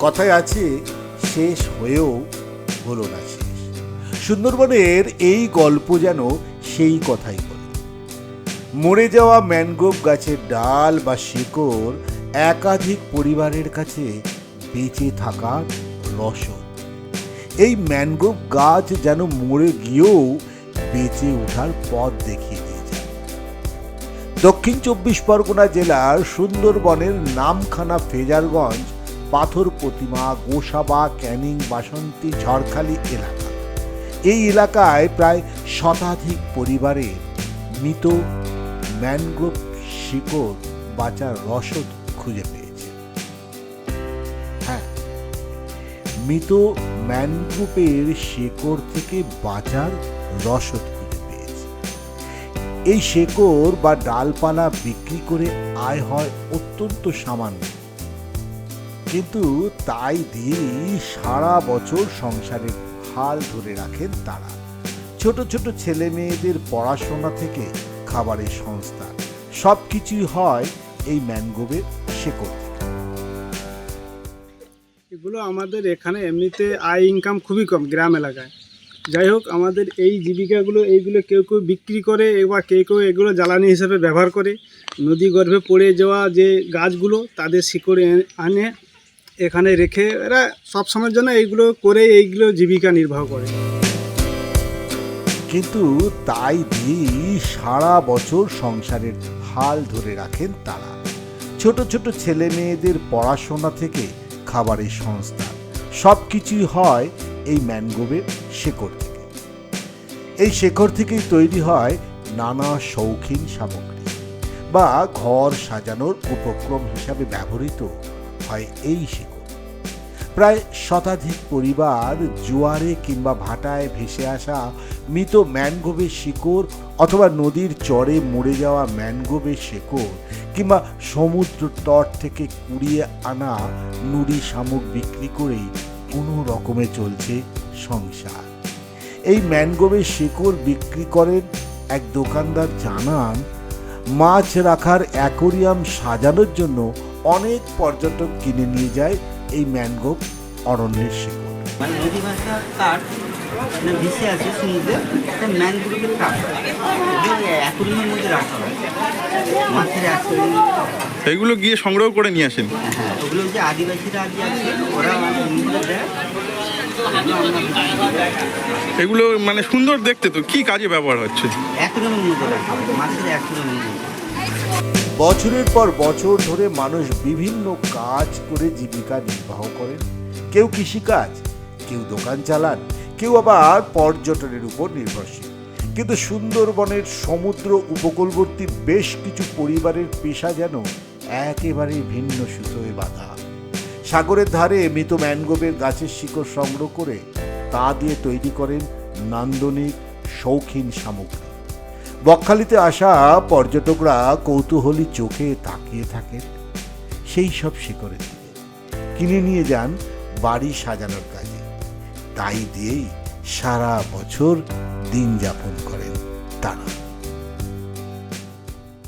কথায় আছে, শেষ হয়েও হলো না শেষ। সুন্দরবনের এই গল্প যেন সেই কথাই বলে। মরে যাওয়া ম্যানগ্রোভ গাছের ডাল বা শিকড় একাধিক পরিবারের কাছে বেঁচে থাকার রসদ। এই ম্যানগ্রোভ গাছ যেন মরে গিয়েও বেঁচে ওঠার পথ দেখিয়ে দিয়ে যায় দক্ষিণ চব্বিশ পরগনা জেলার সুন্দরবনের নামখানা ফেজারগঞ্জ পাথর প্রতিমা, গোসাবা, ক্যানিং, বাসন্তী, ঝড়খালি এলাকা। এই এলাকায় প্রায় শতাধিক পরিবারের মৃত ম্যানগ্রোভ শিকড় বাঁচার রসদ খুঁজে পেয়েছে। হ্যাঁ মৃত ম্যানগ্রোভের শেকড় থেকে বাঁচার রসদ এই শেকড় বা ডালপালা বিক্রি করে আয় হয় অত্যন্ত সামান্য কিন্তু তাই দিয়েই সারা বছর সংসারের হাল ধরে রাখেন তারা। ছোট ছোট ছেলে মেয়েদের পড়াশোনা থেকে খাবারের সংস্থা সব কিছুই হয় এই ম্যানগ্রোভের শেকড় এগুলো আমাদের এখানে এমনিতে আয় ইনকাম খুবই কম গ্রাম এলাকায়। যাই হোক, আমাদের এই জীবিকাগুলো, এইগুলো কেউ কেউ বিক্রি করে বা কেউ কেউ এগুলো জ্বালানি হিসেবে ব্যবহার করে। নদী গর্ভে পড়ে যাওয়া যে গাছগুলো, তাদের শিকড়ে আনে এখানে রেখে এরা সব সময়ের জন্য এইগুলো করে, এইগুলো জীবিকা নির্বাহ করে। কিন্তু তাই দিয়েই সারা বছর সংসারের হাল ধরে রাখেন তারা। ছোট ছোট ছেলে মেয়েদের পড়াশোনা থেকে খাবারের সংস্থা সব কিছুই হয় এই ম্যানগ্রোভের শেকড় থেকে। এই শেকড় থেকেই তৈরি হয় নানা শৌখিন সামগ্রী বা ঘর সাজানোর উপক্রম হিসাবে ব্যবহৃত হয় এই শিকড়। প্রায় শতাধিক পরিবার জোয়ারে কিংবা ভাটায় ভেসে আসা মৃত ম্যানগ্রোভের শিকড় অথবা নদীর চরে মরে যাওয়া ম্যানগ্রোভের শেকড় কিংবা সমুদ্র তট থেকে কুড়িয়ে আনা নুড়ি শামুক বিক্রি করেই কোনো রকমে চলছে সংসার। এই ম্যানগ্রোভের শিকড় বিক্রি করেন এক দোকানদার জানান, মাছ রাখার অ্যাকোরিয়াম সাজানোর জন্য অনেক পর্যটক কিনে নিয়ে যায় এই ম্যানগ্রোভ অরণ্যের শিকড়। মানে নদী কাঠ মানে ভেসে আছে সমুদ্রে একটা ম্যানগ্রোভের কাঠ। অ্যাকুরিয়ামের মধ্যে রাখা হয়। মাছের অ্যাকুরিয়াম এগুলো গিয়ে সংগ্রহ করে নিয়ে আসেন? হ্যাঁ ওগুলো যে আদিবাসীরা আদি আছে ওরা মানে দেয় এগুলো মানে সুন্দর দেখতে তো কি কাজে ব্যবহার হচ্ছে? অ্যাকুরিয়ামের মধ্যে রাখা হয় মাছের অ্যাকুরিয়ামের মধ্যে বছরের পর বছর ধরে মানুষ বিভিন্ন কাজ করে জীবিকা নির্বাহ করেন। কেউ কৃষিকাজ, কেউ দোকান চালান, কেউ আবার পর্যটনের উপর নির্ভরশীল। কিন্তু সুন্দরবনের সমুদ্র উপকূলবর্তী বেশ কিছু পরিবারের পেশা যেন একেবারে ভিন্ন সুতোয় বাঁধা। সাগরের ধারে মৃত ম্যানগ্রোভের গাছের শিকড় সংগ্রহ করে তা দিয়ে তৈরি করেন নান্দনিক শৌখিন সামগ্রী। বকখালিতে আসা পর্যটকরা কৌতূহলী চোখে তাকিয়ে থাকেন। সেই সব শিকড়ের দিকে কিনে নিয়ে যান বাড়ি সাজানোর কাজে। তাই দিয়েই সারা বছর দিন যাপন করেন তারা।